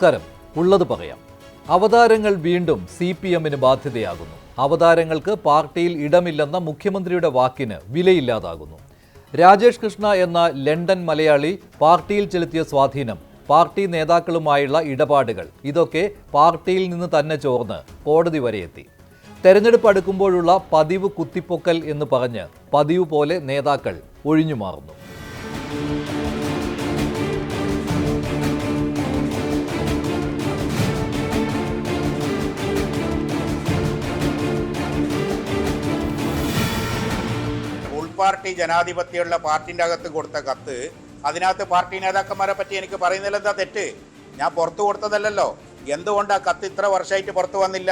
നമസ്കാരം. ഉള്ളത് പറയാം. അവതാരങ്ങൾ വീണ്ടും സി പി എമ്മിന് ബാധ്യതയാകുന്നു. അവതാരങ്ങൾക്ക് പാർട്ടിയിൽ ഇടമില്ലെന്ന മുഖ്യമന്ത്രിയുടെ വാക്കിന് വിലയില്ലാതാകുന്നു. രാജേഷ് കൃഷ്ണ എന്ന ലണ്ടൻ മലയാളി പാർട്ടിയിൽ ചെലുത്തിയ സ്വാധീനം പാർട്ടി നേതാക്കളുമായുള്ള ഇടപാടുകൾ ഇതൊക്കെ പാർട്ടിയിൽ നിന്ന് തന്നെ ചോർന്ന് കോടതി വരെ എത്തി. തെരഞ്ഞെടുപ്പ് അടുക്കുമ്പോഴുള്ള പതിവ് കുത്തിപ്പൊക്കൽ എന്ന് പറഞ്ഞ് പതിവ് പോലെ നേതാക്കൾ ഒഴിഞ്ഞു മാറുന്നു ഉൾപാർട്ടി ജനാധിപത്യമുള്ള പാർട്ടിന്റെ അകത്ത് കൊടുത്ത കത്ത് അതിനകത്ത് പാർട്ടി നേതാക്കന്മാരെ പറ്റി എനിക്ക് പറയുന്നില്ല എന്താ തെറ്റ്? ഞാൻ പുറത്തു കൊടുത്തതല്ലല്ലോ. എന്തുകൊണ്ട് ആ കത്ത് ഇത്ര വർഷമായിട്ട് പുറത്തു വന്നില്ല?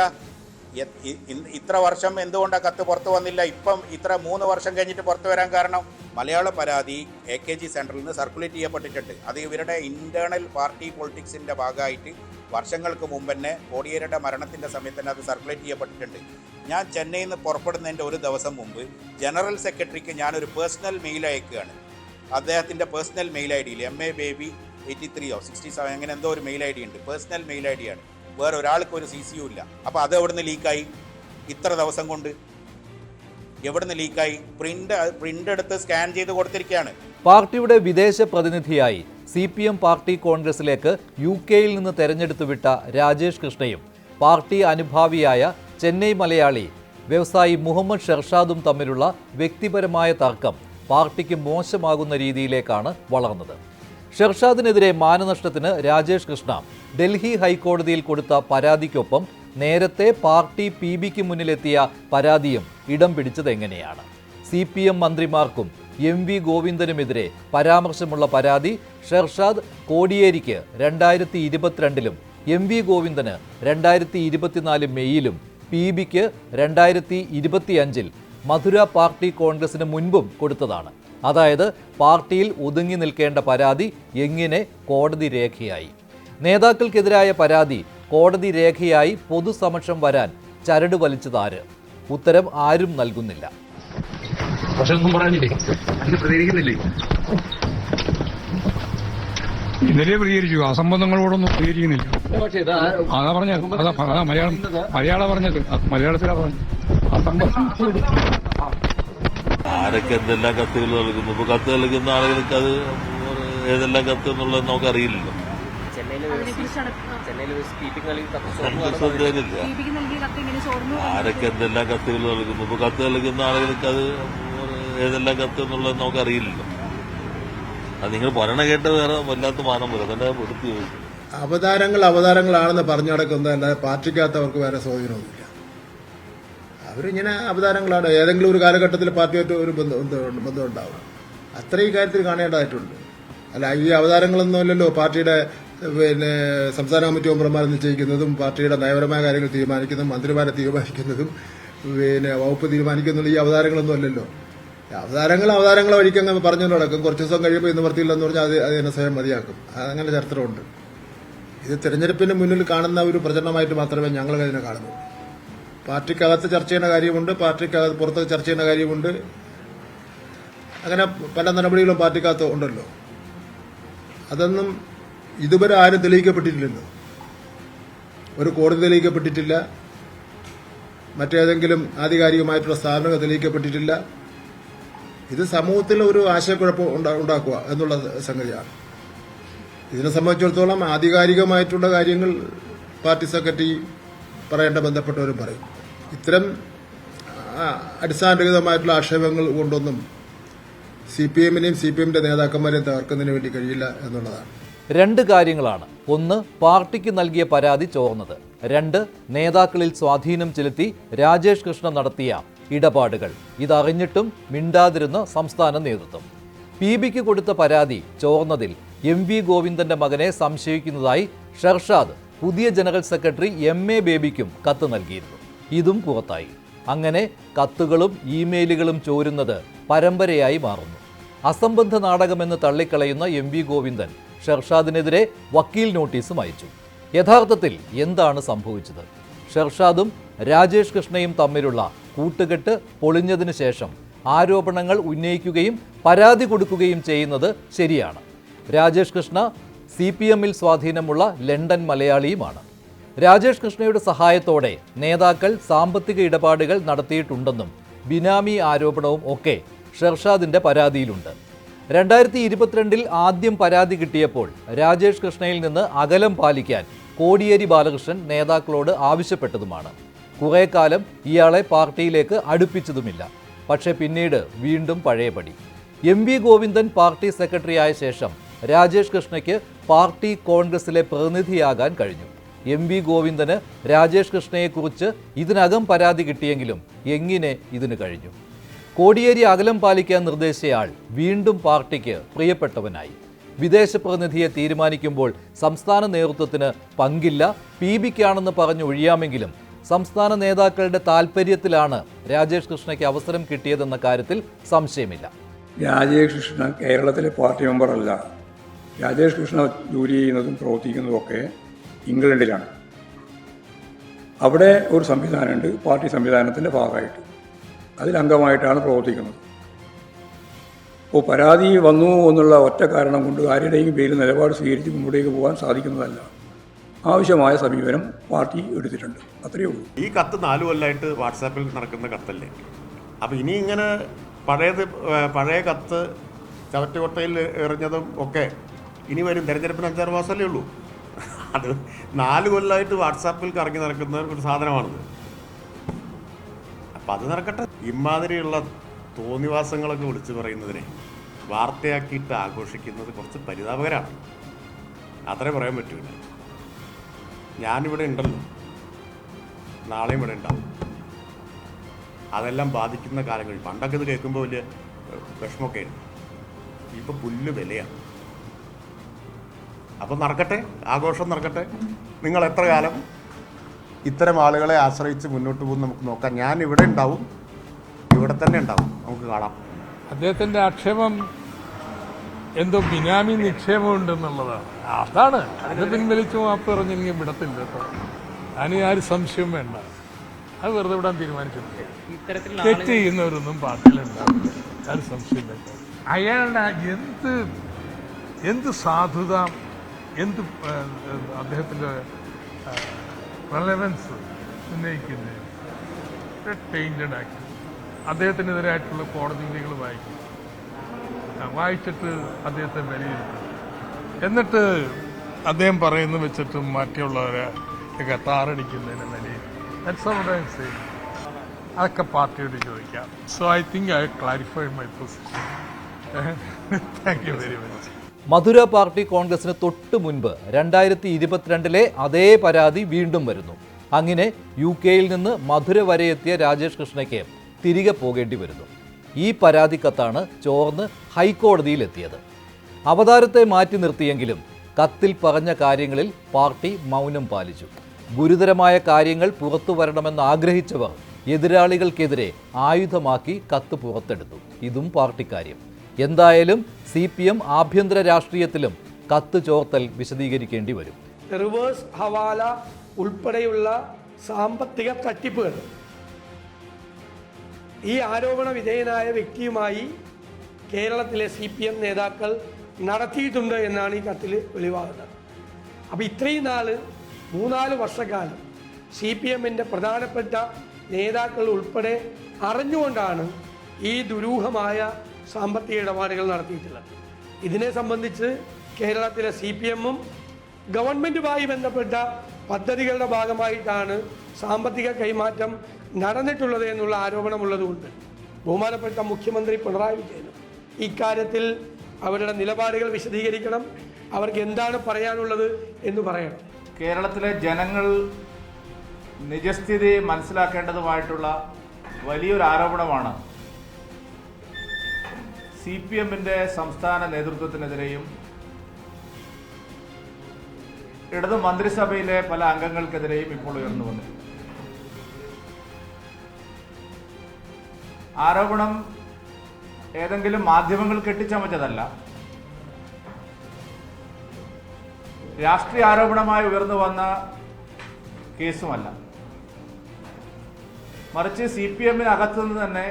ഇത്ര വർഷം എന്തുകൊണ്ട് ആ കത്ത് പുറത്തു വന്നില്ല? ഇപ്പം ഇത്ര മൂന്ന് വർഷം കഴിഞ്ഞിട്ട് പുറത്തു വരാൻ കാരണം മലയാള പരാതി എ കെ ജി സെന്ററിൽ നിന്ന് സർക്കുലേറ്റ് ചെയ്യപ്പെട്ടിട്ടുണ്ട്. അത് ഇവരുടെ ഇന്റേണൽ പാർട്ടി പൊളിറ്റിക്സിന്റെ ഭാഗമായിട്ട് വർഷങ്ങൾക്ക് മുമ്പ് തന്നെ കോടിയേരിയുടെ മരണത്തിന്റെ സമയത്ത് തന്നെ അത് സർക്കുലേറ്റ് ചെയ്യപ്പെട്ടിട്ടുണ്ട്. ഞാൻ ചെന്നൈയിൽ നിന്ന് പുറപ്പെടുന്നതിന്റെ ഒരു ദിവസം മുമ്പ് ജനറൽ സെക്രട്ടറിക്ക് ഞാനൊരു പേഴ്സണൽ മെയിൽ അയക്കുകയാണ്. അദ്ദേഹത്തിന്റെ പേഴ്സണൽ മെയിൽ ഐ ഡിയിൽ എം എ ബേബി എയ്റ്റി ത്രീയോ സിക്സ്റ്റി സെവൻ അങ്ങനെ എന്തോ ഒരു മെയിൽ ഐ ഡി ഉണ്ട്. പേഴ്സണൽ മെയിൽ ഐ ഡിയാണ് വേറെ ഒരാൾക്ക് ഒരു സി സി ഇല്ല. അപ്പോൾ അത് എവിടുന്ന് ലീക്കായി ഇത്ര ദിവസം കൊണ്ട്. എവിടുന്ന് ലീക്കായി പ്രിന്റ് പ്രിന്റ് എടുത്ത് സ്കാൻ ചെയ്ത് കൊടുത്തിരിക്കുകയാണ്. പാർട്ടിയുടെ വിദേശ പ്രതിനിധിയായി സി പി എം പാർട്ടി കോൺഗ്രസിലേക്ക് യു കെയിൽ നിന്ന് തെരഞ്ഞെടുത്തു വിട്ട രാജേഷ് കൃഷ്ണയും പാർട്ടി അനുഭാവിയായ ചെന്നൈ മലയാളി വ്യവസായി മുഹമ്മദ് ഷെർഷാദും തമ്മിലുള്ള വ്യക്തിപരമായ തർക്കം പാർട്ടിക്ക് മോശമാകുന്ന രീതിയിലേക്കാണ് വളർന്നത്. ഷെർഷാദിനെതിരെ മാനനഷ്ടത്തിന് രാജേഷ് കൃഷ്ണ ഡൽഹി ഹൈക്കോടതിയിൽ കൊടുത്ത പരാതിക്കൊപ്പം നേരത്തെ പാർട്ടി പി ബിക്ക് മുന്നിലെത്തിയ പരാതിയും ഇടം പിടിച്ചതെങ്ങനെയാണ്? സി പി എം മന്ത്രിമാർക്കും എം വി ഗോവിന്ദനുമെതിരെ പരാമർശമുള്ള പരാതി ഷെർഷാദ് കോടിയേരിക്ക് രണ്ടായിരത്തി ഇരുപത്തിരണ്ടിലും എം വി ഗോവിന്ദന് രണ്ടായിരത്തി ഇരുപത്തിനാല് മെയ്യിലും പി ബിക്ക് രണ്ടായിരത്തി ഇരുപത്തിയഞ്ചിൽ മധുര പാർട്ടി കോൺഗ്രസിന് മുൻപും കൊടുത്തതാണ്. അതായത് പാർട്ടിയിൽ ഒതുങ്ങി നിൽക്കേണ്ട പരാതി എങ്ങനെ കോടതി രേഖയായി. നേതാക്കൾക്കെതിരായ പരാതി കോടതി രേഖയായി പൊതുസമക്ഷം വരാൻ ചരട് വലിച്ചതാര്? ഉത്തരം ആരും നൽകുന്നില്ല. പക്ഷെ ഒന്നും പറയാനില്ലേ? അതിന് പ്രതികരിക്കുന്നില്ലേ? ഇന്നലെ പ്രതികരിച്ചു. അസംബന്ധങ്ങളോടൊന്നും പ്രതികരിക്കുന്നില്ല. പക്ഷേ ഇത് ആ- അതാ പറഞ്ഞ അതാ അതാ മലയാളം. മലയാളം പറഞ്ഞത്. മലയാളത്തിലാ പറഞ്ഞത്. അസംബന്ധം ആരൊക്കെ എന്തെല്ലാം കത്തുകൾ നൽകുന്നു? ഇപ്പൊ കത്ത് നൽകുന്ന ആളുകൾക്ക് അത് ഏതെല്ലാം കത്ത് എന്നുള്ളത് നമുക്ക് അറിയില്ലല്ലോ ആരൊക്കെ എന്തെല്ലാം കത്തുകൾ നൽകുന്നു? ഇപ്പൊ കത്ത് നൽകുന്ന ആളുകൾക്ക് അത് ഏതെല്ലാം കത്ത് എന്നുള്ളത് നമുക്ക് അറിയില്ലല്ലോ അത് നിങ്ങൾ പറയണ കേട്ട് വേറെ വല്ലാത്ത മാനം വരും അതല്ല എടുത്ത് അവതാരങ്ങൾ അവതാരങ്ങളാണെന്ന് പറഞ്ഞു നടക്കുന്നത് അല്ലാതെ പാർട്ടിക്കകത്തവർക്ക് വേറെ സ്വാധീനമൊന്നുമില്ല. അവരിങ്ങനെ അവതാരങ്ങളാണ്. ഏതെങ്കിലും ഒരു കാലഘട്ടത്തിൽ പാർട്ടിയായിട്ട് ഒരു ബന്ധം- ബന്ധമുണ്ടാവും. അത്രയും കാര്യത്തിൽ കാണേണ്ടതായിട്ടുണ്ട്. അല്ല ഈ അവതാരങ്ങളൊന്നും അല്ലല്ലോ പാർട്ടിയുടെ പിന്നെ സംസ്ഥാന കമ്മിറ്റി മെമ്പർമാർ നിശ്ചയിക്കുന്നതും പാർട്ടിയുടെ നയപരമായ കാര്യങ്ങൾ തീരുമാനിക്കുന്നതും മന്ത്രിമാരെ തീരുമാനിക്കുന്നതും പിന്നെ വകുപ്പ് തീരുമാനിക്കുന്നതും ഈ അവതാരങ്ങളൊന്നും അല്ലല്ലോ. അവതാരങ്ങൾ അവതാരങ്ങളെ വഴിക്കങ്ങ് പറഞ്ഞു നടക്കും. കുറച്ച് ദിവസം കഴിയുമ്പോൾ ഇന്ന് വൃത്തിയില്ലെന്ന് പറഞ്ഞാൽ അത് അതിനെ സ്വയം മതിയാക്കും. അങ്ങനെ ചരിത്രമുണ്ട്. ഇത് തെരഞ്ഞെടുപ്പിന് മുന്നിൽ കാണുന്ന ഒരു പ്രചരണമായിട്ട് മാത്രമേ ഞങ്ങൾ അതിനെ കാണുന്നു. പാർട്ടിക്കകത്ത് ചർച്ച ചെയ്യുന്ന കാര്യമുണ്ട് പാർട്ടിക്കകത്ത് പുറത്ത് ചർച്ച ചെയ്യുന്ന കാര്യമുണ്ട്. അങ്ങനെ പല നടപടികളും പാർട്ടിക്കകത്ത് ഉണ്ടല്ലോ. അതൊന്നും ഇതുവരെ ആരും തെളിയിക്കപ്പെട്ടിട്ടില്ലല്ലോ. ഒരു കോടതി തെളിയിക്കപ്പെട്ടിട്ടില്ല. മറ്റേതെങ്കിലും ആധികാരികമായിട്ടുള്ള സ്ഥാപനങ്ങൾ തെളിയിക്കപ്പെട്ടിട്ടില്ല. ഇത് സമൂഹത്തിൽ ഒരു ആശയക്കുഴപ്പം ഉണ്ടാ- ഉണ്ടാക്കുക എന്നുള്ള സംഗതിയാണ്. ഇതിനെ സംബന്ധിച്ചിടത്തോളം ആധികാരികമായിട്ടുള്ള കാര്യങ്ങൾ പാർട്ടി സെക്രട്ടറി പറയേണ്ട ബന്ധപ്പെട്ടവരും പറയും. ഇത്തരം അടിസ്ഥാനരഹിതമായിട്ടുള്ള ആക്ഷേപങ്ങൾ കൊണ്ടൊന്നും സി പി എമ്മിനെയും സി പി എമ്മിന്റെ നേതാക്കന്മാരെയും തകർക്കുന്നതിന് വേണ്ടി കഴിയില്ല എന്നുള്ളതാണ്. രണ്ട് കാര്യങ്ങളാണ്. ഒന്ന് പാർട്ടിക്ക് നൽകിയ പരാതി ചോർന്നത്. രണ്ട് നേതാക്കളിൽ സ്വാധീനം ചെലുത്തി രാജേഷ് കൃഷ്ണ നടത്തിയ ഇടപാടുകൾ. ഇതറിഞ്ഞിട്ടും മിണ്ടാതിരുന്ന സംസ്ഥാന നേതൃത്വം. പി ബിക്ക് കൊടുത്ത പരാതി ചോർന്നതിൽ എം വി ഗോവിന്ദന്റെ മകനെ സംശയിക്കുന്നതായി ഷർഷാദ് പുതിയ ജനറൽ സെക്രട്ടറി എം എ ബേബിക്കും കത്ത് നൽകിയിരുന്നു. ഇതും പുറത്തായി. അങ്ങനെ കത്തുകളും ഇമെയിലുകളും ചോരുന്നത് പരമ്പരയായി മാറുന്നു. അസംബന്ധ നാടകമെന്ന് തള്ളിക്കളയുന്ന എം വി ഗോവിന്ദൻ ഷർഷാദിനെതിരെ വക്കീൽ നോട്ടീസും അയച്ചു. യഥാർത്ഥത്തിൽ എന്താണ് സംഭവിച്ചത്? ഷെർഷാദും രാജേഷ് കൃഷ്ണയും തമ്മിലുള്ള കൂട്ടുകെട്ട് പൊളിഞ്ഞതിനു ശേഷം ആരോപണങ്ങൾ ഉന്നയിക്കുകയും പരാതി കൊടുക്കുകയും ചെയ്യുന്നത് ശരിയാണ്. രാജേഷ് കൃഷ്ണ സി പി എമ്മിൽ സ്വാധീനമുള്ള ലണ്ടൻ മലയാളിയുമാണ്. രാജേഷ് കൃഷ്ണയുടെ സഹായത്തോടെ നേതാക്കൾ സാമ്പത്തിക ഇടപാടുകൾ നടത്തിയിട്ടുണ്ടെന്നും ബിനാമി ആരോപണവും ഒക്കെ ഷെർഷാദിന്റെ പരാതിയിലുണ്ട്. രണ്ടായിരത്തി ഇരുപത്തിരണ്ടിൽ ആദ്യം പരാതി കിട്ടിയപ്പോൾ രാജേഷ് കൃഷ്ണയിൽ നിന്ന് അകലം പാലിക്കാൻ കോടിയേരി ബാലകൃഷ്ണൻ നേതാക്കളോട് ആവശ്യപ്പെട്ടതുമാണ്. കുറേ കാലം ഇയാളെ പാർട്ടിയിലേക്ക് അടുപ്പിച്ചതുമില്ല. പക്ഷേ പിന്നീട് വീണ്ടും പഴയപടി. M V Govindan party secretary ആയ ശേഷം രാജേഷ് കൃഷ്ണയ്ക്ക് പാർട്ടി കോൺഗ്രസിലെ പ്രതിനിധിയാകാൻ കഴിഞ്ഞു. എം വി ഗോവിന്ദന് രാജേഷ് കൃഷ്ണയെക്കുറിച്ച് ഇതിനകം പരാതി കിട്ടിയെങ്കിലും എങ്ങനെ ഇതിന് കഴിഞ്ഞു? കോടിയേരി അകലം പാലിക്കാൻ നിർദ്ദേശിച്ചയാൾ വീണ്ടും പാർട്ടിക്ക് പ്രിയപ്പെട്ടവനായി. വിദേശ പ്രതിനിധിയെ തീരുമാനിക്കുമ്പോൾ സംസ്ഥാന നേതൃത്വത്തിന് പങ്കില്ല പി ബിക്കാണെന്ന് പറഞ്ഞ് ഒഴിയാമെങ്കിലും സംസ്ഥാന നേതാക്കളുടെ താൽപ്പര്യത്തിലാണ് രാജേഷ് കൃഷ്ണയ്ക്ക് അവസരം കിട്ടിയതെന്ന കാര്യത്തിൽ സംശയമില്ല. രാജേഷ് കൃഷ്ണ കേരളത്തിലെ പാർട്ടി മെമ്പറല്ല രാജേഷ് കൃഷ്ണ ജോലി ചെയ്യുന്നതും പ്രവർത്തിക്കുന്നതും ഒക്കെ ഇംഗ്ലണ്ടിലാണ്. അവിടെ ഒരു സംവിധാനമുണ്ട് പാർട്ടി സംവിധാനത്തിന്റെ ഭാഗമായിട്ട്. അതിലംഗമായിട്ടാണ് പ്രവർത്തിക്കുന്നത്. അപ്പോൾ പരാതി വന്നു എന്നുള്ള ഒറ്റ കാരണം കൊണ്ട് ആരുടെയും പേരിൽ നിലപാട് സ്വീകരിച്ച് മുമ്പോട്ടേക്ക് പോകാൻ സാധിക്കുന്നതല്ല. ആവശ്യമായ സമീപനം പാർട്ടി എടുത്തിട്ടുണ്ട്. അത്രയേ ഉള്ളൂ. ഈ കത്ത് നാലു കൊല്ലമായിട്ട് വാട്സാപ്പിൽ നടക്കുന്ന കത്തല്ലേ? അപ്പോൾ ഇനി ഇങ്ങനെ പഴയത് പഴയ കത്ത് ചവറ്റുകൊട്ടയിൽ എറിഞ്ഞതും ഒക്കെ ഇനി വരും. തിരഞ്ഞെടുപ്പിന് അഞ്ചാറ് മാസമല്ലേ ഉള്ളൂ. അത് നാല് കൊല്ലമായിട്ട് വാട്സാപ്പിൽ കറങ്ങി നടക്കുന്ന ഒരു സാധനമാണിത്. അപ്പം അത് നടക്കട്ടെ. ഇമാതിരിയുള്ള തോന്നിവാസങ്ങളൊക്കെ വിളിച്ചു പറയുന്നതിനെ വാർത്തയാക്കിയിട്ട് ആഘോഷിക്കുന്നത് കുറച്ച് പരിതാപകരമാണ് അത്രേ പറയാൻ പറ്റൂല ഞാനിവിടെ ഉണ്ടല്ലോ. നാളെയും ഇവിടെ ഉണ്ടാവും. അതെല്ലാം ബാധിക്കുന്ന കാലങ്ങൾ പണ്ടൊക്കെ ഇത് കേൾക്കുമ്പോൾ വലിയ വിഷമമൊക്കെ ആയിരുന്നു ഇപ്പം പുല്ല് വിലയാണ്. അപ്പം നടക്കട്ടെ? ആഘോഷം നടക്കട്ടെ? നിങ്ങൾ എത്ര കാലം ഇത്തരം ആളുകളെ ആശ്രയിച്ച് മുന്നോട്ട് പോകും നമുക്ക് നോക്കാം. ഞാൻ ഇവിടെ ഉണ്ടാവും ഇവിടെ തന്നെ ഉണ്ടാവും. നമുക്ക് കാണാം. അദ്ദേഹത്തിന്റെ ആക്ഷേപം എന്തോ ബിനാമി നിക്ഷേപം ഉണ്ടെന്നുള്ളതാണ് അതാണ്. അത് പിൻവലിച്ചു മാപ്പ് പറഞ്ഞെങ്കിൽ വിടത്തില്ല കേട്ടോ. അതിന് ഒരു സംശയം വേണ്ട. അത് വെറുതെ വിടാൻ തീരുമാനിച്ചു തെറ്റ് ചെയ്യുന്നവരൊന്നും പാർട്ടിയിലുണ്ടാവില്ല ആ സംശയം വേണ്ട അയാളുടെ എന്ത് എന്ത് സാധുത എന്ത് അദ്ദേഹത്തിന്റെ റെലവൻസ് ഉന്നയിക്കുന്നത് പെയിന്റഡ് ആക്കി. അദ്ദേഹത്തിനെതിരായിട്ടുള്ള കോടതി വിധികൾ വായിക്കും. ആ, വായിച്ചിട്ട് അദ്ദേഹത്തെ വിലയിരുത്തും എന്നിട്ട് അദ്ദേഹം പറയുന്നത് വെച്ചിട്ട് മറ്റുള്ളവരെ ഒക്കെ താറടിക്കുന്നതിന് വിലയിരുത്തും. അതൊക്കെ പാർട്ടിയോട് ചോദിക്കാം. So I think I clarify my position thank you very much Madurai party കോൺഗ്രസിന് തൊട്ടു മുൻപ് രണ്ടായിരത്തി ഇരുപത്തിരണ്ടിലെ അതേ പരാതി വീണ്ടും വരുന്നു. അങ്ങനെ യു കെയിൽ നിന്ന് മധുര വരെ എത്തിയ രാജേഷ് കൃഷ്ണയ്ക്ക് തിരികെ പോകേണ്ടി വരുന്നു. ഈ പരാതി കത്താണ് ചോർന്ന് ഹൈക്കോടതിയിലെത്തിയത്. അവതാരത്തെ മാറ്റി നിർത്തിയെങ്കിലും കത്തിൽ പറഞ്ഞ കാര്യങ്ങളിൽ പാർട്ടി മൗനം പാലിച്ചു. ഗുരുതരമായ കാര്യങ്ങൾ പുറത്തു വരണമെന്ന് ആഗ്രഹിച്ചവർ എതിരാളികൾക്കെതിരെ ആയുധമാക്കി കത്ത് പുറത്തെടുത്തു. ഇതും പാർട്ടിക്കാര്യം. എന്തായാലും സി പി എം ആഭ്യന്തര രാഷ്ട്രീയത്തിലും കത്ത് ചോർത്തൽ വിശദീകരിക്കേണ്ടി വരും. റിവേഴ്സ് ഹവാല ഉൾപ്പെടെയുള്ള സാമ്പത്തിക തട്ടിപ്പുകൾ ഈ ആരോപണ വിധേയനായ വ്യക്തിയുമായി കേരളത്തിലെ സി പി എം നേതാക്കൾ നടത്തിയിട്ടുണ്ട് എന്നാണ് ഈ കത്തിൽ വെളിവാകുന്നത്. അപ്പോൾ ഇത്രയും നാൾ മൂന്നാൽ വർഷക്കാലം സി പി എമ്മിന്റെ പ്രധാനപ്പെട്ട നേതാക്കൾ ഉൾപ്പെടെ അറിഞ്ഞുകൊണ്ടാണ് ഈ ദുരൂഹമായ സാമ്പത്തിക ഇടപാടുകൾ നടത്തിയിട്ടുള്ളത്. ഇതിനെ സംബന്ധിച്ച് കേരളത്തിലെ സി പി എമ്മും ഗവൺമെന്റുമായി ബന്ധപ്പെട്ട പദ്ധതികളുടെ ഭാഗമായിട്ടാണ് സാമ്പത്തിക കൈമാറ്റം നടന്നിട്ടുള്ളത് എന്നുള്ള ആരോപണമുള്ളതുകൊണ്ട് ബഹുമാനപ്പെട്ട മുഖ്യമന്ത്രി പിണറായി വിജയനും ഇക്കാര്യത്തിൽ അവരുടെ നിലപാടുകൾ വിശദീകരിക്കണം. അവർക്ക് എന്താണ് പറയാനുള്ളത് എന്ന് പറയണം. കേരളത്തിലെ ജനങ്ങൾ നിജസ്ഥിതി മനസ്സിലാക്കേണ്ടതുമായിട്ടുള്ള വലിയൊരു ആരോപണമാണ് സി പി എമ്മിന്റെ സംസ്ഥാന നേതൃത്വത്തിനെതിരെയും ഇടതു മന്ത്രിസഭയിലെ പല അംഗങ്ങൾക്കെതിരെയും ഇപ്പോൾ ഉയർന്നു വന്നിട്ടുണ്ട് ആരോപണം ഏതെങ്കിലും മാധ്യമങ്ങൾ കെട്ടിച്ചമച്ചതല്ല. രാഷ്ട്രീയ ആരോപണമായി ഉയർന്നു വന്ന കേസുമല്ല. മറിച്ച് സി പി എമ്മിനകത്തു നിന്ന് തന്നെ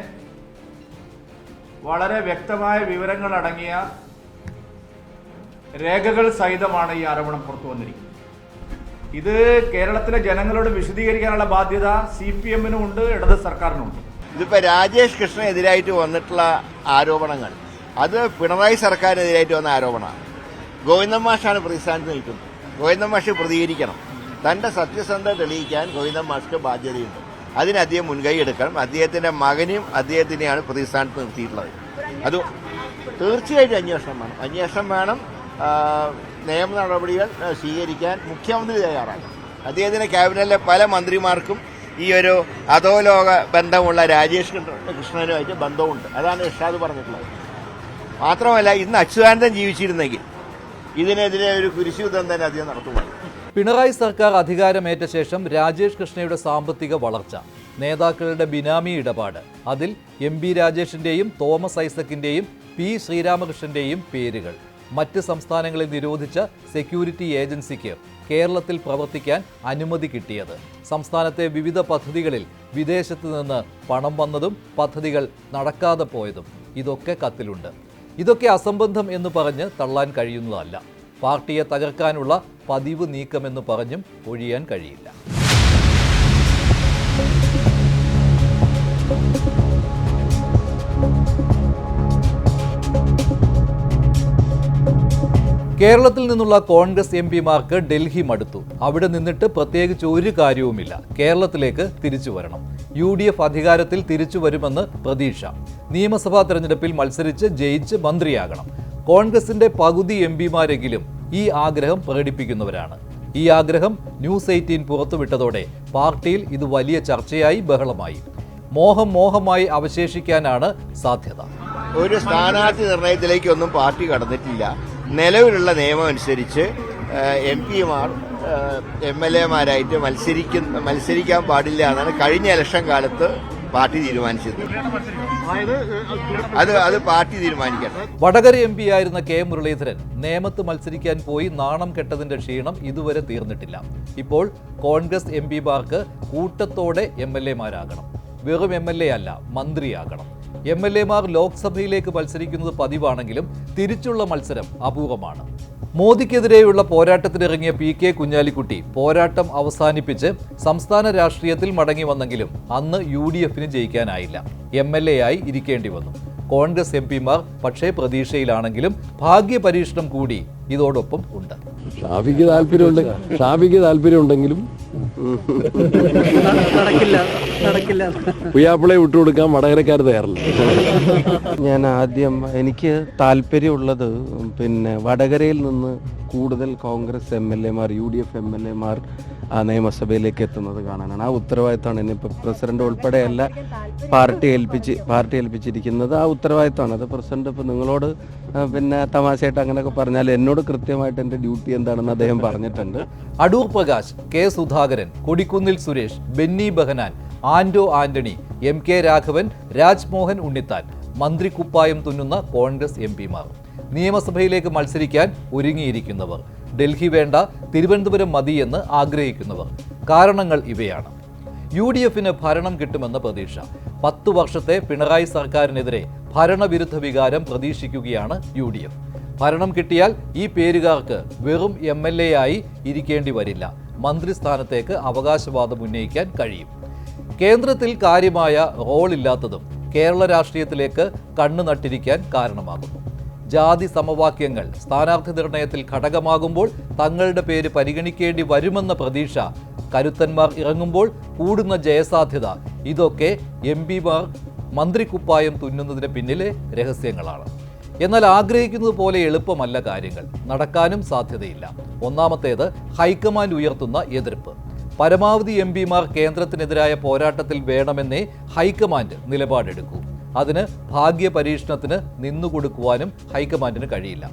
വളരെ വ്യക്തമായ വിവരങ്ങൾ അടങ്ങിയ രേഖകൾ സഹിതമാണ് ഈ ആരോപണം പുറത്തു വന്നിരിക്കുന്നത്. ഇത് കേരളത്തിലെ ജനങ്ങളോട് വിശദീകരിക്കാനുള്ള ബാധ്യത സി പി എമ്മിനും ഉണ്ട് ഇടത് സർക്കാരിനും ഉണ്ട്. ഇതിപ്പോൾ രാജേഷ് കൃഷ്ണനെതിരായിട്ട് വന്നിട്ടുള്ള ആരോപണങ്ങൾ. അത് പിണറായി സർക്കാരിനെതിരായിട്ട് വന്ന ആരോപണമാണ്. ഗോവിന്ദൻ മാഷാണ് പ്രതിസ്ഥാനത്ത് നിൽക്കുന്നത്. ഗോവിന്ദൻ മാഷ് പ്രതികരിക്കണം. തന്റെ സത്യസന്ധത തെളിയിക്കാൻ ഗോവിന്ദൻ മാഷ്ക്ക് ബാധ്യതയുണ്ട്. അതിന് അദ്ദേഹം മുൻകൈ എടുക്കണം. അദ്ദേഹത്തിന്റെ മകനെയും അദ്ദേഹത്തിനെയാണ് പ്രതിസ്ഥാനത്ത് നിർത്തിയിട്ടുള്ളത്. അത് തീർച്ചയായിട്ടും അന്വേഷണം വേണം. അന്വേഷണം വേണം. നിയമ നടപടികൾ സ്വീകരിക്കാൻ മുഖ്യമന്ത്രി തയ്യാറാണ് അദ്ദേഹത്തിന്റെ ക്യാബിനറ്റിലെ പല മന്ത്രിമാർക്കും ഈ ഒരു അധോലോക ബന്ധമുള്ള രാജേഷ് കൃഷ്ണ- കൃഷ്ണനുമായിട്ട് ബന്ധമുണ്ട്. അതാണ് ഇർഷാദ് പറഞ്ഞിട്ടുള്ളത്. മാത്രമല്ല ഇന്ന് അച്യുതാനന്ദൻ ജീവിച്ചിരുന്നെങ്കിൽ ഇതിനെതിരെ ഒരു കുരിശുദ്ധം തന്നെ അധികം നടത്തുമായിരുന്നു. പിണറായി സർക്കാർ അധികാരമേറ്റ ശേഷം രാജേഷ് കൃഷ്ണയുടെ സാമ്പത്തിക വളർച്ച നേതാക്കളുടെ ബിനാമി ഇടപാട് അതിൽ എം ബി രാജേഷിന്റെയും തോമസ് ഐസക്കിന്റെയും പി ശ്രീരാമകൃഷ്ണന്റെയും പേരുകൾ. മറ്റ് സംസ്ഥാനങ്ങളിൽ നിരോധിച്ച സെക്യൂരിറ്റി ഏജൻസിക്ക് കേരളത്തിൽ പ്രവർത്തിക്കാൻ അനുമതി കിട്ടിയത്. സംസ്ഥാനത്തെ വിവിധ പദ്ധതികളിൽ വിദേശത്ത് നിന്ന് പണം വന്നതും പദ്ധതികൾ നടക്കാതെ പോയതും ഇതൊക്കെ കത്തിലുണ്ട്. ഇതൊക്കെ അസംബന്ധം എന്ന് പറഞ്ഞ് തള്ളാൻ കഴിയുന്നതല്ല. പാർട്ടിയെ തകർക്കാനുള്ള പതിവ് നീക്കമെന്ന് പറഞ്ഞും ഒഴിയാൻ കഴിയില്ല. കേരളത്തിൽ നിന്നുള്ള കോൺഗ്രസ് എം പിമാർക്ക് ഡൽഹി മടുത്തു. അവിടെ നിന്നിട്ട് പ്രത്യേകിച്ച് ഒരു കാര്യവുമില്ല. കേരളത്തിലേക്ക് തിരിച്ചു വരണം. യു ഡി എഫ് അധികാരത്തിൽ തിരിച്ചു വരുമെന്ന് പ്രതീക്ഷ. നിയമസഭാ തെരഞ്ഞെടുപ്പിൽ മത്സരിച്ച് ജയിച്ച് മന്ത്രിയാകണം. കോൺഗ്രസിന്റെ പകുതി എം പിമാരെങ്കിലും ഈ ആഗ്രഹം പ്രകടിപ്പിക്കുന്നവരാണ്. ഈ ആഗ്രഹം ന്യൂസ് എയ്റ്റീൻ പുറത്തുവിട്ടതോടെ പാർട്ടിയിൽ ഇത് വലിയ ചർച്ചയായി ബഹളമായി. മോഹം മോഹമായി അവശേഷിക്കാനാണ് സാധ്യത. ഒരു സ്ഥാനാർത്ഥി നിർണയത്തിലേക്കൊന്നും പാർട്ടി കടന്നിട്ടില്ല. നിലവിലുള്ള നിയമം അനുസരിച്ച് എം പിമാർ എം എൽ എമാരായിട്ട് മത്സരിക്കുന്ന മത്സരിക്കാൻ പാടില്ല എന്നാണ് കഴിഞ്ഞ ഇലക്ഷൻ കാലത്ത് പാർട്ടി തീരുമാനിച്ചത്. അത് അത് പാർട്ടി തീരുമാനിക്കണം വടകര എം ആയിരുന്ന കെ മുരളീധരൻ നേമത്ത് മത്സരിക്കാൻ പോയി നാണം കെട്ടതിന്റെ ക്ഷീണം ഇതുവരെ തീർന്നിട്ടില്ല. ഇപ്പോൾ കോൺഗ്രസ് എം പിമാർക്ക് കൂട്ടത്തോടെ എം എൽ എമാരാകണം വെറും എം എൽ എ അല്ല മന്ത്രിയാകണം. എം എൽ എമാർ ലോക്സഭയിലേക്ക് മത്സരിക്കുന്നത് പതിവാണെങ്കിലും തിരിച്ചുള്ള മത്സരം അപൂർവമാണ്. മോദിക്കെതിരെയുള്ള പോരാട്ടത്തിനിറങ്ങിയ പി കെ കുഞ്ഞാലിക്കുട്ടി പോരാട്ടം അവസാനിപ്പിച്ച് സംസ്ഥാന രാഷ്ട്രീയത്തിൽ മടങ്ങി വന്നെങ്കിലും അന്ന് യു ഡി എഫിന് ജയിക്കാനായില്ല. എം എൽ എ ആയി ഇരിക്കേണ്ടി വന്നു. കോൺഗ്രസ് എം പിമാർ പക്ഷേ പ്രതീക്ഷയിലാണെങ്കിലും ഭാഗ്യപരീക്ഷണം കൂടി ഇതോടൊപ്പം ഉണ്ട്. ഷാഫിക്ക് താല്പര്യമുണ്ട്. താല്പര്യമുണ്ടെങ്കിലും നടക്കില്ല നടക്കില്ല. പുയ്യാപ്പിളെ വിട്ടുകൊടുക്കാൻ വടകരക്കാർ തയ്യാറില്ല. ഞാൻ ആദ്യം എനിക്ക് താല്പര്യമുള്ളത് പിന്നെ വടകരയിൽ നിന്ന് കൂടുതൽ കോൺഗ്രസ് എം എൽ എമാർ U D F M L എമാർ ആ നിയമസഭയിലേക്ക് എത്തുന്നത് കാണാനാണ്. ആ ഉത്തരവാദിത്തമാണ് ഇനിയിപ്പോൾ പ്രസിഡന്റ് ഉൾപ്പെടെയല്ല പാർട്ടി ഏൽപ്പിച്ച് പാർട്ടി ഏൽപ്പിച്ചിരിക്കുന്നത് ആ ഉത്തരവാദിത്തമാണ് അത് പ്രസിഡന്റ് ഇപ്പോൾ നിങ്ങളോട് പിന്നെ തമാശയായിട്ട് അങ്ങനെയൊക്കെ പറഞ്ഞാൽ എന്നോട് കൃത്യമായിട്ട് എന്റെ ഡ്യൂട്ടി എന്താണെന്ന് അദ്ദേഹം പറഞ്ഞിട്ടുണ്ട്. Adoor Prakash K Sudhakaran Kodikunnil Suresh Benny Behanan Anto Antony M K Raghavan Rajmohan Unnithan മന്ത്രിക്കുപ്പായം തുന്നുന്ന കോൺഗ്രസ് എം പിമാർ. നിയമസഭയിലേക്ക് മത്സരിക്കാൻ ഒരുങ്ങിയിരിക്കുന്നവർ. ഡൽഹി വേണ്ട തിരുവനന്തപുരം മതിയെന്ന് ആഗ്രഹിക്കുന്നവർ. കാരണങ്ങൾ ഇവയാണ്. യു ഡി എഫിന് ഭരണം കിട്ടുമെന്ന പ്രതീക്ഷ. പത്തു വർഷത്തെ പിണറായി സർക്കാരിനെതിരെ ഭരണവിരുദ്ധ വികാരം പ്രതീക്ഷിക്കുകയാണ് യു ഡി എഫ്. ഭരണം കിട്ടിയാൽ ഈ പേരുകാർക്ക് വെറും എം എൽ എ ആയി ഇരിക്കേണ്ടി വരില്ല. മന്ത്രിസ്ഥാനത്തേക്ക് അവകാശവാദം ഉന്നയിക്കാൻ കഴിയും. കേന്ദ്രത്തിൽ കാര്യമായ റോളില്ലാത്തതും കേരള രാഷ്ട്രീയത്തിലേക്ക് കണ്ണു നട്ടിരിക്കാൻ കാരണമാകുന്നു. ജാതി സമവാക്യങ്ങൾ സ്ഥാനാർത്ഥി നിർണയത്തിൽ ഘടകമാകുമ്പോൾ തങ്ങളുടെ പേര് പരിഗണിക്കേണ്ടി വരുമെന്ന പ്രതീക്ഷ കരുത്തന്മാർ ഇറങ്ങുമ്പോൾ കൂടുന്ന ജയസാധ്യത. ഇതൊക്കെ എം പിമാർ മന്ത്രിക്കുപ്പായം തുന്നുന്നതിന് പിന്നിലെ രഹസ്യങ്ങളാണ്. എന്നാൽ ആഗ്രഹിക്കുന്നത് പോലെ എളുപ്പമല്ല കാര്യങ്ങൾ. നടക്കാനും സാധ്യതയില്ല. ഒന്നാമത്തേത് ഹൈക്കമാൻഡ് ഉയർത്തുന്ന എതിർപ്പ്. പരമാവധി എം പിമാർ കേന്ദ്രത്തിനെതിരായ പോരാട്ടത്തിൽ വേണമെന്നേ ഹൈക്കമാൻഡ് നിലപാടെടുക്കൂ. അതിന് ഭാഗ്യ പരീക്ഷണത്തിന് നിന്നുകൊടുക്കുവാനും ഹൈക്കമാൻഡിന് കഴിയില്ല.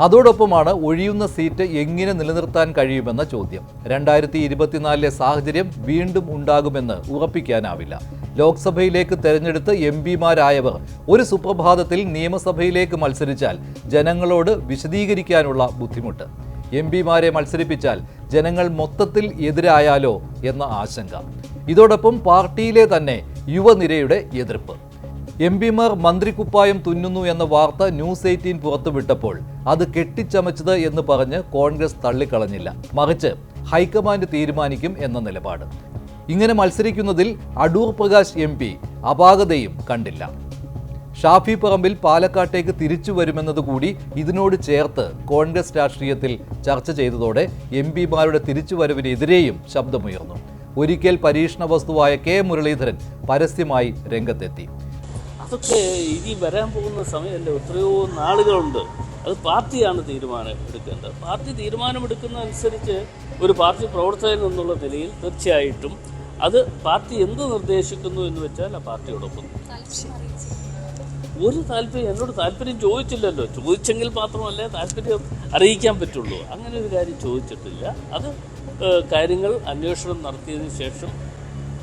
അതോടൊപ്പമാണ് ഒഴിയുന്ന സീറ്റ് എങ്ങനെ നിലനിർത്താൻ കഴിയുമെന്ന ചോദ്യം. രണ്ടായിരത്തി ഇരുപത്തിനാലിലെ സാഹചര്യം വീണ്ടും ഉണ്ടാകുമെന്ന് ഉറപ്പിക്കാനാവില്ല. ലോക്സഭയിലേക്ക് തെരഞ്ഞെടുത്ത് എം പിമാരായവർ ഒരു സുപ്രഭാതത്തിൽ നിയമസഭയിലേക്ക് മത്സരിച്ചാൽ ജനങ്ങളോട് വിശദീകരിക്കാനുള്ള ബുദ്ധിമുട്ട്. എം പിമാരെ മത്സരിപ്പിച്ചാൽ ജനങ്ങൾ മൊത്തത്തിൽ എതിരായാലോ എന്ന ആശങ്ക. ഇതോടൊപ്പം പാർട്ടിയിലെ തന്നെ യുവനിരയുടെ എതിർപ്പ്. എം പിമാർ മന്ത്രിക്കുപ്പായം തുന്നുന്നു എന്ന വാർത്ത ന്യൂസ് എയ്റ്റീൻ പുറത്തുവിട്ടപ്പോൾ അത് കെട്ടിച്ചമച്ചത് എന്ന് പറഞ്ഞ് കോൺഗ്രസ് തള്ളിക്കളഞ്ഞില്ല. മറിച്ച് ഹൈക്കമാൻഡ് തീരുമാനിക്കും എന്ന നിലപാട്. ഇങ്ങനെ മത്സരിക്കുന്നതിൽ അടൂർ പ്രകാശ് എം പി അപാകതയും കണ്ടില്ല. ഷാഫി പറമ്പിൽ പാലക്കാട്ടേക്ക് തിരിച്ചു വരുമെന്നതുകൂടി ഇതിനോട് ചേർത്ത് കോൺഗ്രസ് രാഷ്ട്രീയത്തിൽ ചർച്ച ചെയ്തതോടെ എം പിമാരുടെ തിരിച്ചുവരവിനെതിരെയും ശബ്ദമുയർന്നു. ഒരിക്കൽ പരീക്ഷണ വസ്തുവായ കെ മുരളീധരൻ പരസ്യമായി രംഗത്തെത്തി. അതൊക്കെ ഇനി വരാൻ പോകുന്ന സമയമല്ലേ? എത്രയോ നാളുകളുണ്ട്. അത് പാർട്ടിയാണ് തീരുമാനം എടുക്കേണ്ടത്. പാർട്ടി തീരുമാനമെടുക്കുന്ന അനുസരിച്ച് ഒരു പാർട്ടി പ്രവർത്തകൻ എന്നുള്ള നിലയിൽ തീർച്ചയായിട്ടും അത് പാർട്ടി എന്ത് നിർദ്ദേശിക്കുന്നു എന്ന് വെച്ചാൽ ആ പാർട്ടിയോടൊപ്പം ഒരു താല്പര്യം എന്നോട് താല്പര്യം ചോദിച്ചില്ലല്ലോ. ചോദിച്ചെങ്കിൽ മാത്രമല്ലേ താല്പര്യം അറിയിക്കാൻ പറ്റുള്ളൂ. അങ്ങനെ ഒരു കാര്യം ചോദിച്ചിട്ടില്ല. അത് കാര്യങ്ങൾ അന്വേഷണം നടത്തിയതിന് ശേഷം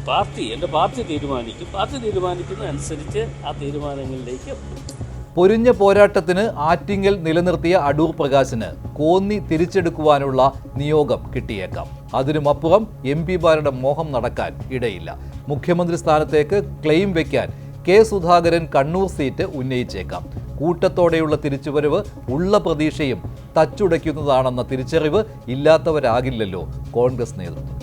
പാർട്ടി എന്റെ പാർട്ടി തീരുമാനിക്കും. പാർട്ടി തീരുമാനിക്കുന്ന അനുസരിച്ച് ആ തീരുമാനങ്ങളിലേക്ക് പൊരിഞ്ഞ പോരാട്ടത്തിന് ആറ്റിങ്ങൽ നിലനിർത്തിയ അടൂർ പ്രകാശിന് കോന്നി തിരിച്ചെടുക്കുവാനുള്ള നിയോഗം കിട്ടിയേക്കാം. അതിനുമപ്പുറം എം പിമാരുടെ മോഹം നടക്കാൻ ഇടയില്ല. മുഖ്യമന്ത്രി സ്ഥാനത്തേക്ക് ക്ലെയിം വയ്ക്കാൻ കെ സുധാകരൻ കണ്ണൂർ സീറ്റ് ഉന്നയിച്ചേക്കാം. കൂട്ടത്തോടെയുള്ള തിരിച്ചുവരവ് ഉള്ള പ്രതീക്ഷയും തച്ചുടയ്ക്കുന്നതാണെന്ന തിരിച്ചറിവ് ഇല്ലാത്തവരാകില്ലല്ലോ കോൺഗ്രസ് നേതൃത്വം.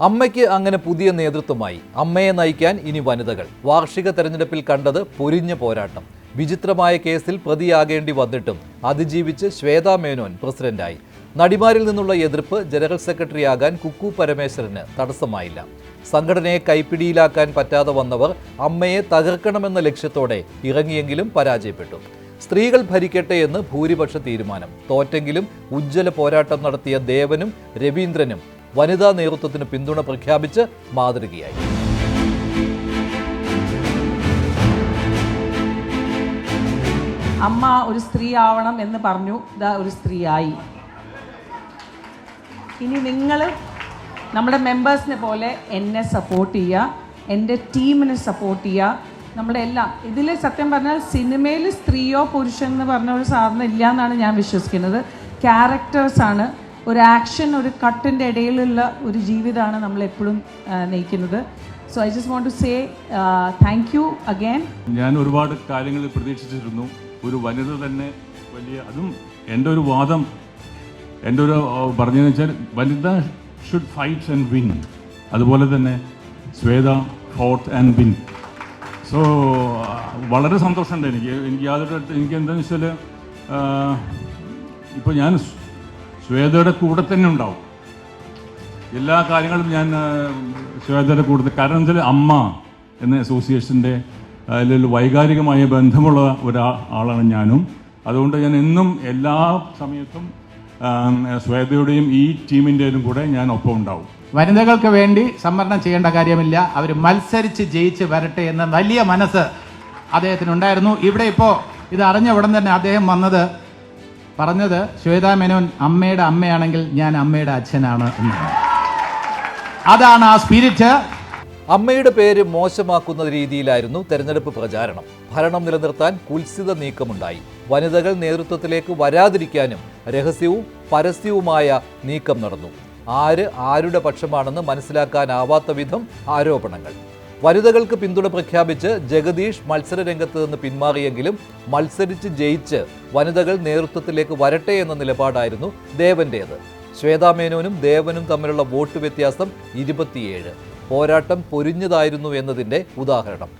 അമ്മയ്ക്ക് അങ്ങനെ പുതിയ നേതൃത്വമായി അമ്മയെ നയിക്കാൻ ഇനി വനിതകൾ. വാർഷിക തെരഞ്ഞെടുപ്പിൽ കണ്ടത് പൊരിഞ്ഞ പോരാട്ടം. വിചിത്രമായ കേസിൽ പ്രതിയാകേണ്ടി വന്നിട്ടും അതിജീവിച്ച് ശ്വേതാ മേനോൻ പ്രസിഡന്റായി. നടിമാരിൽ നിന്നുള്ള എതിർപ്പ് ജനറൽ സെക്രട്ടറി സെക്രട്ടറിയാകാൻ കുക്കു പരമേശ്വരന് തടസ്സമായില്ല. സംഘടനയെ കൈപ്പിടിയിലാക്കാൻ പറ്റാതെ വന്നവർ അമ്മയെ തകർക്കണമെന്ന ലക്ഷ്യത്തോടെ ഇറങ്ങിയെങ്കിലും പരാജയപ്പെട്ടു. സ്ത്രീകൾ ഭരിക്കട്ടെ എന്ന് ഭൂരിപക്ഷ തീരുമാനം. തോറ്റെങ്കിലും ഉജ്ജ്വല പോരാട്ടം നടത്തിയ ദേവനും രവീന്ദ്രനും വനിതാ നേതൃത്വത്തിന് പിന്തുണ പ്രഖ്യാപിച്ച് മാതൃകയായി. അമ്മ ഒരു സ്ത്രീ ആവണം എന്ന് പറഞ്ഞു. ഇതാ ഒരു സ്ത്രീയായി. ഇനി നിങ്ങൾ നമ്മുടെ മെമ്പേഴ്സിനെ പോലെ എന്നെ സപ്പോർട്ട് ചെയ്യുക. എന്റെ ടീമിനെ സപ്പോർട്ട് ചെയ്യുക. നമ്മുടെ എല്ലാം. ഇതിൽ സത്യം പറഞ്ഞാൽ സിനിമയിൽ സ്ത്രീയോ പുരുഷൻ എന്ന് പറഞ്ഞ ഒരു സാധനം ഇല്ല എന്നാണ് ഞാൻ വിശ്വസിക്കുന്നത്. ക്യാരക്ടേഴ്സാണ് ഒരു ആക്ഷൻ ഒരു കട്ടിന്റെ ഇടയിലുള്ള ഒരു ജീവിതമാണ് നമ്മൾ എപ്പോഴും നയിക്കുന്നത്. So I just want to say thank you again ഞാൻ ഒരുപാട് കാര്യങ്ങൾ പ്രതീക്ഷിച്ചിരുന്നു. ഒരു വനിത തന്നെ വലിയ അതും എന്റെ ഒരു വാദം എന്റെ ഒരു പറഞ്ഞതെന്ന് വെച്ചാൽ Vanitha should fight and win അതുപോലെ തന്നെ Shweta fought and win so വളരെ സന്തോഷമുണ്ട് എനിക്ക്. എനിക്ക് യാതൊരു എനിക്ക് എന്താണെന്ന് വെച്ചാൽ ഇപ്പോൾ ഞാൻ ശ്വേതയുടെ കൂടെ തന്നെ ഉണ്ടാവും. എല്ലാ കാര്യങ്ങളും ഞാൻ ശ്വേതയുടെ കൂടെ കാരണം വെച്ചാൽ അമ്മ എന്ന അസോസിയേഷന്റെ അതിൽ വൈകാരികമായ ബന്ധമുള്ള ഒരാ ആളാണ് ഞാനും. അതുകൊണ്ട് ഞാൻ എന്നും എല്ലാ സമയത്തും ശ്വേതയുടെയും ഈ ടീമിന്റെയും കൂടെ ഞാൻ ഒപ്പം ഉണ്ടാവും. വനിതകൾക്ക് വേണ്ടി സംവരണം ചെയ്യേണ്ട കാര്യമില്ല. അവർ മത്സരിച്ച് ജയിച്ച് വരട്ടെ എന്ന വലിയ മനസ്സ് അദ്ദേഹത്തിനുണ്ടായിരുന്നു. ഇവിടെ ഇപ്പോൾ ഇത് അറിഞ്ഞ ഉടൻ തന്നെ അദ്ദേഹം വന്നത് പറഞ്ഞത് ശ്വേതാ മേനോൻ അമ്മയുടെ അമ്മയാണെങ്കിൽ ഞാൻ അമ്മയുടെ അച്ഛനാണ് എന്നാണ്. അതാണ് ആ സ്പിരിറ്റ്. അമ്മയുടെ പേര് മോശമാക്കുന്ന രീതിയിലായിരുന്നു തെരഞ്ഞെടുപ്പ് പ്രചാരണം. ഭരണം നിലനിർത്താൻ കുൽസിത നീക്കമുണ്ടായി. വനിതകൾ നേതൃത്വത്തിലേക്ക് വരാതിരിക്കാനും രഹസ്യവും പരസ്യവുമായ നീക്കം നടന്നു. ആര് ആരുടെ പക്ഷമാണെന്ന് മനസ്സിലാക്കാനാവാത്ത വിധം ആരോപണങ്ങൾ. വനിതകൾക്ക് പിന്തുണ പ്രഖ്യാപിച്ച് ജഗദീഷ് മത്സരരംഗത്ത് നിന്ന് പിന്മാറിയെങ്കിലും മത്സരിച്ച് ജയിച്ച് വനിതകൾ നേതൃത്വത്തിലേക്ക് വരട്ടെ എന്ന നിലപാടായിരുന്നു ദേവന്റേത്. ശ്വേതാമേനോനും ദേവനും തമ്മിലുള്ള വോട്ട് വ്യത്യാസം ഇരുപത്തിയേഴ്. പോരാട്ടം പൊരിഞ്ഞതായിരുന്നു എന്നതിന്റെ ഉദാഹരണം.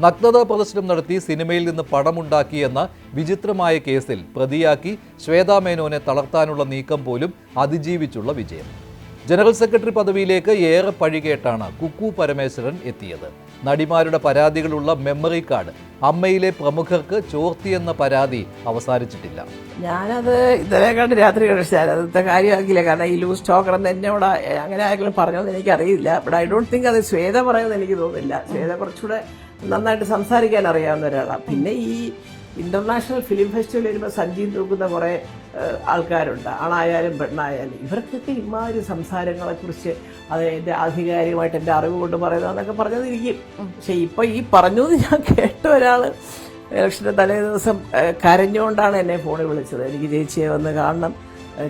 നഗ്നതാ പ്രദർശനം നടത്തി സിനിമയിൽ നിന്ന് പണമുണ്ടാക്കി എന്ന വിചിത്രമായ കേസിൽ പ്രതിയാക്കി ശ്വേതാമേനോനെ തളർത്താനുള്ള നീക്കം പോലും അതിജീവിച്ചുള്ള വിജയം. ജനറൽ സെക്രട്ടറി പദവിയിലേക്ക് ഏറെ പഴികേട്ടാണ് കുക്കു പരമേശ്വരൻ എത്തിയത്. നടിമാരുടെ പരാതികളുള്ള മെമ്മറി കാർഡ് അമ്മയിലെ പ്രമുഖർക്ക് ചോർത്തി എന്ന പരാതി അവസാനിച്ചിട്ടില്ല. ഞാനത് ഇന്നലെ കണ്ട് രാത്രി കഴിച്ചാൽ അതത്തെ കാര്യമാക്കില്ല കാരണം ഈ ലൂസ് ടോക്കർ എന്ന് എന്നോട് അങ്ങനെ ആരെങ്കിലും പറഞ്ഞോന്ന് എനിക്കറിയില്ല. ബട്ട് ഐ ഡോണ്ട് തിങ്ക് അത് ശ്വേത പറയുമെന്ന് എനിക്ക് തോന്നുന്നില്ല. ശ്വേത കുറച്ചുകൂടെ നന്നായിട്ട് സംസാരിക്കാൻ അറിയാവുന്ന ഒരാളാണ് പിന്നെ ഈ ഇന്റർനാഷണൽ ഫിലിം ഫെസ്റ്റിവൽ വരുമ്പോൾ സഞ്ജീവ് തൂക്കുന്ന കുറേ ആൾക്കാരുണ്ട്. ആണായാലും പെണ്ണായാലും. ഇവർക്കൊക്കെ ഇമാതിരി സംസാരങ്ങളെക്കുറിച്ച് അത് എന്റെ ആധികാരികമായിട്ട് എന്റെ അറിവ് കൊണ്ട് പറയുന്നതെന്നൊക്കെ പറഞ്ഞതിരിക്കും. പക്ഷേ ഇപ്പോൾ ഈ പറഞ്ഞു എന്ന് ഞാൻ കേട്ട ഒരാൾ ഇലക്ഷന്റെ തലേ ദിവസം കരഞ്ഞുകൊണ്ടാണ് എന്നെ ഫോണിൽ വിളിച്ചത്. എനിക്ക് ചേച്ചിയെ വന്ന് കാണണം.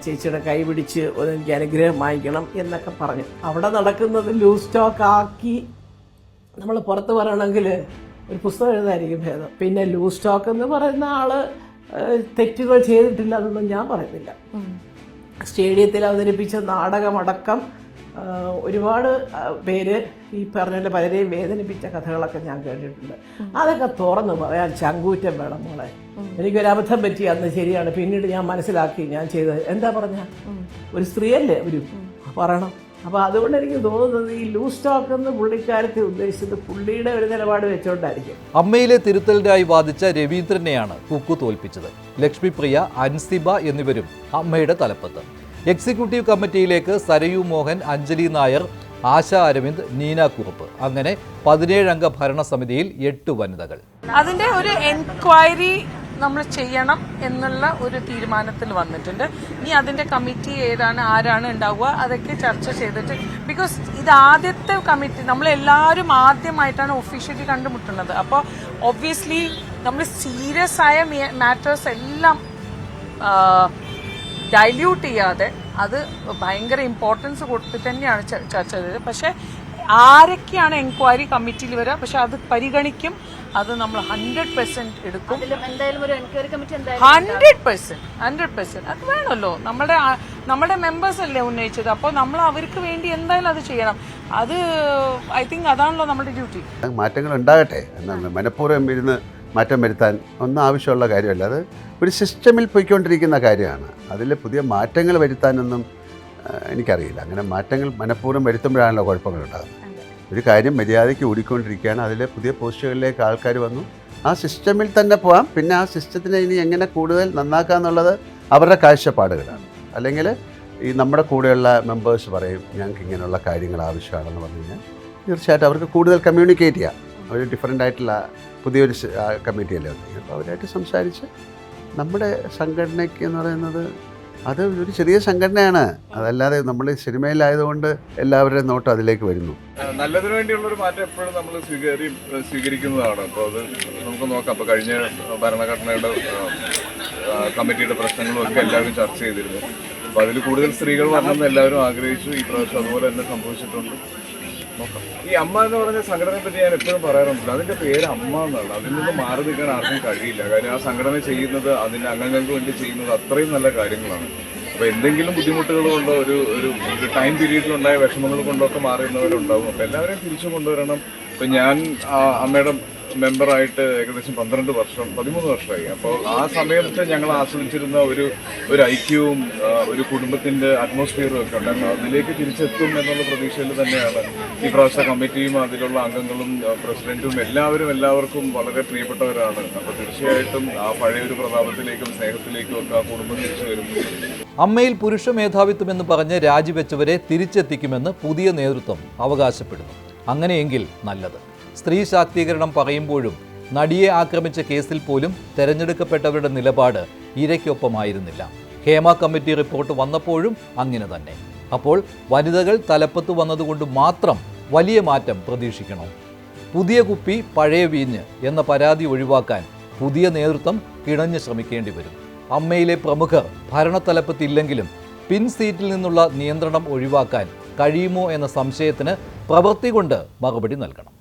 ചേച്ചിയുടെ കൈ പിടിച്ച് എനിക്ക് അനുഗ്രഹം വാങ്ങിക്കണം എന്നൊക്കെ പറഞ്ഞു. അവിടെ നടക്കുന്നത് ലൂസ് സ്റ്റോക്ക് ആക്കി നമ്മൾ പുറത്ത് പറയണമെങ്കിൽ ഒരു പുസ്തകം എഴുതായിരിക്കും ഭേദം. പിന്നെ ലൂസ് സ്റ്റോക്ക് എന്ന് പറയുന്ന ആൾ തെറ്റുകൾ ചെയ്തിട്ടില്ല എന്നൊന്നും ഞാൻ പറയുന്നില്ല. സ്റ്റേഡിയത്തിൽ അവതരിപ്പിച്ച നാടകമടക്കം ഒരുപാട് പേര് ഈ പറഞ്ഞ പലരെയും വേദനിപ്പിച്ച കഥകളൊക്കെ ഞാൻ കേട്ടിട്ടുണ്ട്. അതൊക്കെ തുറന്ന് പറയാൻ ചങ്കൂറ്റം വേണം മോളെ. എനിക്കൊരു അബദ്ധം പറ്റി അന്ന് ശരിയാണ്. പിന്നീട് ഞാൻ മനസ്സിലാക്കി ഞാൻ ചെയ്തത്. എന്താ പറഞ്ഞ? ഒരു സ്ത്രീയല്ലേ ഒരു പറയണം. അപ്പോൾ അതുകൊണ്ട് എനിക്ക് തോന്നുന്നത് ഈ ലൂസ് സ്റ്റോക്ക് എന്ന് പുള്ളിക്കാരത്തെ ഉദ്ദേശിച്ചത് പുള്ളിയുടെ ഒരു നിലപാട് വെച്ചുകൊണ്ടായിരിക്കും അമ്മയിലെ തിരുത്തലിനായി വാദിച്ച രവീന്ദ്രനെയാണ് കുക്കു തോൽപ്പിച്ചത്. ലക്ഷ്മിപ്രിയ അൻസിബ എന്നിവരും അമ്മയുടെ തലപ്പത്ത്. എക്സിക്യൂട്ടീവ് കമ്മിറ്റിയിലേക്ക് സരയു മോഹൻ അഞ്ജലി നായർ ആശ അരവിന്ദ് നീന കുറുപ്പ്. അങ്ങനെ പതിനേഴംഗ ഭരണസമിതിയിൽ എട്ട് വനിതകൾ. അതിന്റെ ഒരു എൻക്വയറി നമ്മൾ ചെയ്യണം എന്നുള്ള ഒരു തീരുമാനത്തിൽ വന്നിട്ടുണ്ട്. ഇനി അതിന്റെ കമ്മിറ്റി ഏതാണ് ആരാണ് ഉണ്ടാവുക അതൊക്കെ ചർച്ച ചെയ്തിട്ട് ബിക്കോസ് ഇത് ആദ്യത്തെ കമ്മിറ്റി നമ്മൾ എല്ലാവരും ആദ്യമായിട്ടാണ് ഒഫീഷ്യലി കണ്ടുമുട്ടുന്നത്. അപ്പോൾ ഒബ്വിയസ്ലി നമ്മൾ സീരിയസ് ആയ മാറ്റേഴ്സ് എല്ലാം ഡൈല്യൂട്ട് ചെയ്യാതെ അത് ഭയങ്കര ഇമ്പോർട്ടൻസ് കൊടുത്തിട്ട് തന്നെയാണ് ചർച്ച ചെയ്തത്. പക്ഷേ ആരൊക്കെയാണ് എൻക്വയറി കമ്മിറ്റിയിൽ വരിക? പക്ഷെ അത് പരിഗണിക്കും അത് നമ്മൾ ഹൺഡ്രഡ് പെർസെന്റ് എടുക്കും. എന്തായാലും ഒരു എൻക്വയറി കമ്മിറ്റി എന്തായാലും ഹൺഡ്രഡ് പെർസെന്റ് ഹൺഡ്രഡ് പെർസെന്റ് അത് വേണമല്ലോ. നമ്മുടെ നമ്മുടെ മെമ്പേഴ്സ് അല്ലേ ഉന്നയിച്ചത്? അപ്പോൾ നമ്മൾ അവർക്ക് വേണ്ടി എന്തായാലും അത് ചെയ്യണം. അത് ഐ തിങ്ക് അതാണല്ലോ നമ്മുടെ ഡ്യൂട്ടി മാറ്റങ്ങൾ ഉണ്ടാകട്ടെ എന്നാണ് മനഃപൂർവം ഇരുന്ന് മാറ്റം വരുത്താൻ ഒന്നും ആവശ്യമുള്ള കാര്യമല്ല. അത് ഒരു സിസ്റ്റമിൽ പോയിക്കൊണ്ടിരിക്കുന്ന കാര്യമാണ്. അതിൽ പുതിയ മാറ്റങ്ങൾ വരുത്താനൊന്നും എനിക്കറിയില്ല. അങ്ങനെ മാറ്റങ്ങൾ മനഃപൂർവം വരുത്തുമ്പോഴാണല്ലോ കുഴപ്പങ്ങളുണ്ടാകുന്നത് ഒരു കാര്യം മര്യാദയ്ക്ക് ഓടിക്കൊണ്ടിരിക്കുകയാണ്. അതിൽ പുതിയ പോസ്റ്റുകളിലേക്ക് ആൾക്കാർ വന്നു. ആ സിസ്റ്റമിൽ തന്നെ പോകാം പിന്നെ ആ സിസ്റ്റത്തിനെ ഇനി എങ്ങനെ കൂടുതൽ നന്നാക്കുക എന്നുള്ളത് അവരുടെ കാഴ്ചപ്പാടുകളാണ്. അല്ലെങ്കിൽ ഈ നമ്മുടെ കൂടെയുള്ള മെമ്പേഴ്സ് പറയും ഞങ്ങൾക്ക് ഇങ്ങനെയുള്ള കാര്യങ്ങൾ ആവശ്യമാണെന്ന് പറഞ്ഞു കഴിഞ്ഞാൽ തീർച്ചയായിട്ടും അവർക്ക് കൂടുതൽ കമ്മ്യൂണിക്കേറ്റ് ചെയ്യാം. ഒരു ഡിഫറെന്റ് ആയിട്ടുള്ള പുതിയൊരു കമ്മിറ്റി അല്ലേ വന്നത് അപ്പോൾ അവരായിട്ട് സംസാരിച്ച് നമ്മുടെ സംഘടനയ്ക്ക് എന്ന് പറയുന്നത് അത് ഒരു ചെറിയ സംഘടനയാണ്. അതല്ലാതെ നമ്മൾ സിനിമയിലായതുകൊണ്ട് എല്ലാവരുടെയും നോട്ടം അതിലേക്ക് വരുന്നു. നല്ലതിനു വേണ്ടിയുള്ള ഒരു മാറ്റം എപ്പോഴും നമ്മൾ സ്വീകരി സ്വീകരിക്കുന്നതാണ്. അപ്പോൾ അത് നമുക്ക് നോക്കാം. അപ്പോൾ കഴിഞ്ഞ ഭരണഘടനയുടെ കമ്മിറ്റിയുടെ പ്രശ്നങ്ങളും ഒക്കെ എല്ലാവരും ചർച്ച ചെയ്തിരുന്നു. അപ്പോൾ അതിൽ കൂടുതൽ സ്ത്രീകൾ വരണമെന്ന് എല്ലാവരും ആഗ്രഹിച്ചു. ഈ പ്രാവശ്യം അതുപോലെ തന്നെ സംഭവിച്ചിട്ടുണ്ട്. ഈ അമ്മ എന്ന് പറഞ്ഞ സംഘടനയെ പറ്റി ഞാൻ എപ്പോഴും പറയാറുണ്ട്. അതിന്റെ പേര് അമ്മ എന്നാണ് അതിൽ നിന്ന് മാറി നിൽക്കാൻ ആർക്കും കഴിയില്ല. കാര്യം ആ സംഘടന ചെയ്യുന്നത് അതിന്റെ അംഗങ്ങൾക്ക് വേണ്ടി ചെയ്യുന്നത് അത്രയും നല്ല കാര്യങ്ങളാണ്. അപ്പോൾ എന്തെങ്കിലും ബുദ്ധിമുട്ടുകൾ കൊണ്ടോ ഒരു ഒരു ടൈം പീരീഡിലുണ്ടായ വിഷമങ്ങൾ കൊണ്ടോ ഒക്കെ മാറുന്നവരുണ്ടാവും അപ്പോൾ എല്ലാവരെയും തിരിച്ചു കൊണ്ടുവരണം. ഇപ്പം ഞാൻ അമ്മയുടെ മെമ്പറായിട്ട് ഏകദേശം പന്ത്രണ്ട് വർഷം പതിമൂന്ന് വർഷമായി. അപ്പോൾ ആ സമയത്ത് ഞങ്ങൾ ആസ്വദിച്ചിരുന്ന ഒരു ഒരു ഐക്യവും ഒരു കുടുംബത്തിന്റെ അറ്റ്മോസ്ഫിയറും ഒക്കെ ഉണ്ടായിരുന്നു അതിലേക്ക് തിരിച്ചെത്തും എന്നുള്ള പ്രതീക്ഷയിൽ തന്നെയാണ് ഈ പ്രാവശ്യ കമ്മിറ്റിയും അതിലുള്ള അംഗങ്ങളും പ്രസിഡന്റും എല്ലാവരും എല്ലാവർക്കും വളരെ പ്രിയപ്പെട്ടവരാണ്. അപ്പോൾ തീർച്ചയായിട്ടും ആ പഴയൊരു പ്രതാപത്തിലേക്കും സ്നേഹത്തിലേക്കും ഒക്കെ ആ കുടുംബം തിരിച്ചു വരുന്നു. അമ്മയിൽ പുരുഷ മേധാവിത്വമെന്ന് പറഞ്ഞ് രാജിവെച്ചവരെ തിരിച്ചെത്തിക്കുമെന്ന് പുതിയ നേതൃത്വം അവകാശപ്പെടുന്നു. അങ്ങനെയെങ്കിൽ നല്ലത്. സ്ത്രീ ശാക്തീകരണം പറയുമ്പോഴും നടിയെ ആക്രമിച്ച കേസിൽ പോലും തെരഞ്ഞെടുക്കപ്പെട്ടവരുടെ നിലപാട് ഇരയ്ക്കൊപ്പമായിരുന്നില്ല. ഹേമ കമ്മിറ്റി റിപ്പോർട്ട് വന്നപ്പോഴും അങ്ങനെ തന്നെ. അപ്പോൾ വനിതകൾ തലപ്പത്ത് വന്നതുകൊണ്ട് മാത്രം വലിയ മാറ്റം പ്രതീക്ഷിക്കണം. പുതിയ കുപ്പി പഴയ വീഞ്ഞ് എന്ന പരാതി ഒഴിവാക്കാൻ പുതിയ നേതൃത്വം കിണഞ്ഞ് ശ്രമിക്കേണ്ടി വരും. അമ്മയിലെ പ്രമുഖർ ഭരണത്തലപ്പത്തില്ലെങ്കിലും പിൻ സീറ്റിൽ നിന്നുള്ള നിയന്ത്രണം ഒഴിവാക്കാൻ കഴിയുമോ എന്ന സംശയത്തിന് പ്രവൃത്തി കൊണ്ട് മറുപടി നൽകണം.